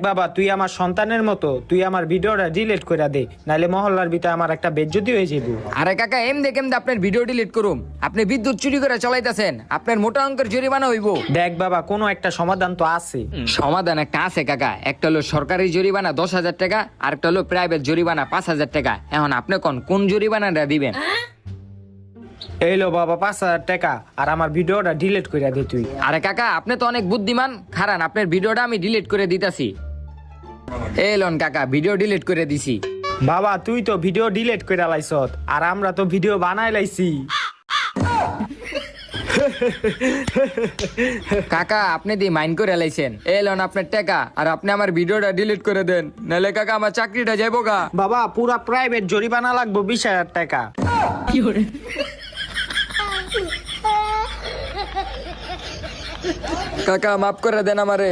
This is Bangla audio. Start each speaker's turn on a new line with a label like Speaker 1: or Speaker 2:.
Speaker 1: বাবা তুই আমার সন্তানের মতো তুই আমার ভিডিওটা ডিলিট করে দে নাহলে মহল্লার ভিতরে আমার একটা বেজ্জতি হয়ে যাব
Speaker 2: আরে কাকা এম দেখে এমনি আপনার ভিডিও ডিলিট করুম? আপনি বিদ্যুৎ চুরি করে চালাইতেছেন আপনার মোটা অঙ্কের জরিমানা হইব।
Speaker 1: দেখ বাবা কোনো একটা সমাধান তো আছে।
Speaker 2: সমাধান একটা আছে কাকা একটা হলো সরকারি জরিমানা দশ হাজার টাকা আর একটা হলো প্রাইভেট জরিমানা পাঁচ হাজার টাকা। এখন আপনি কোন কোন জরিমানাটা দিবেন?
Speaker 1: এইলো বাবা পাঁচ হাজার টাকা। আর আমার ভিডিওটা ডিলিট করে দে তুই।
Speaker 2: আরে কাকা আপনি তো অনেক বুদ্ধিমান। খারান আপনার ভিডিওটা আমি ডিলিট করে দিতাছি। এলন কাকা ভিডিও ডিলিট করে দিছি।
Speaker 1: বাবা তুই তো ভিডিও ডিলিট করে লাইছত আর আমরা তো ভিডিও বানাই লাইছি।
Speaker 2: কাকা আপনি দিয়ে মাইন্ড করে লাইছেন। এলন আপনার টাকা আর আপনি আমার ভিডিওটা ডিলিট করে দেন। নাহলে কাকা আমার চাকরিটা যাইবো গা।
Speaker 1: বাবা পুরা প্রাইভেট জরিমানা লাগবে বিশ হাজার টাকা।
Speaker 2: কাকা মাফ করে দেন আমারে